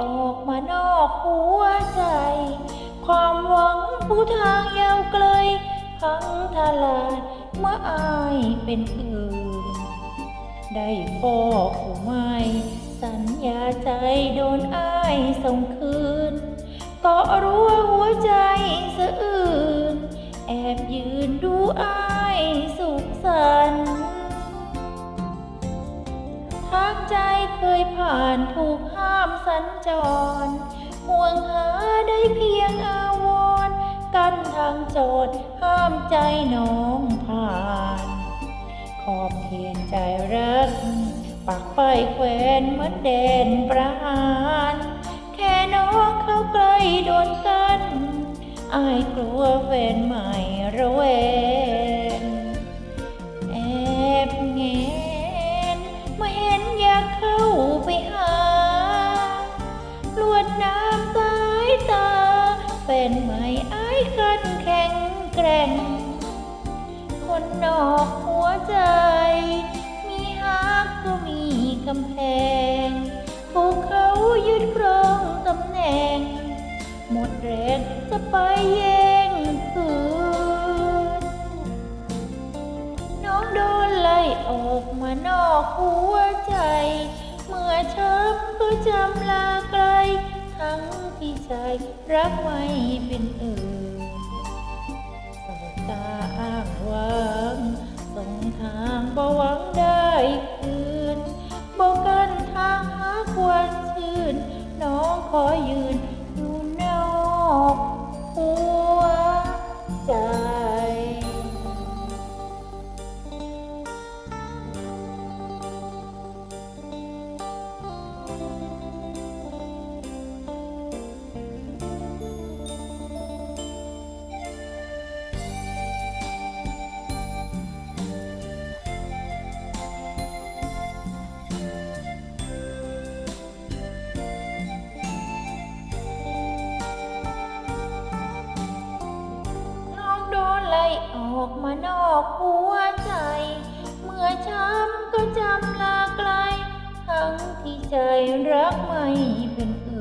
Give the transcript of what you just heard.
ออกมานอกหัวใจ ความหวังผู้ทางยาวไกลพังทลายเมื่ออายเป็นอื่น ได้พ่อผู้ไม่ สัญญาใจโดนอายส่งคืน ก็รู้ว่าหัวใจสะอื่น แอบยืนดูอายสุขสันต์ ใจเคยผ่านถูกห้ามสัญจร ห่วงหาได้เพียงอาวรกันทางโจทย์ห้ามใจน้องผ่าน ขอบเขตใจรัก ปักไปายแขวนเหมือนแดนประหารแค่น้องเข้าใกล้โดนกัน อายกลัวแฟนใหม่ระแวง เป็นไหมไอ้ายคันแข็งแกร่ง คนนอกหัวใจ มีฮักก็มีกำแพงถูกเขายึดครองตำแหน่ง หมดแรงจะไปแย่งคืนน้องโดนไล่ออกมานอกหัวใจ เมื่อช้ำก็จำลาไกล ทั้งพี่ชายรักไม่เป็นอื่นสาตาอ้างวางส่งทางบ่หวังได้คืนบอกกันทางหาควรชื่น น้องขอยืน ออกมานอกหัวใจ เมื่อช้ำก็จำลาไกล ทั้งที่ใจรักไม่เป็น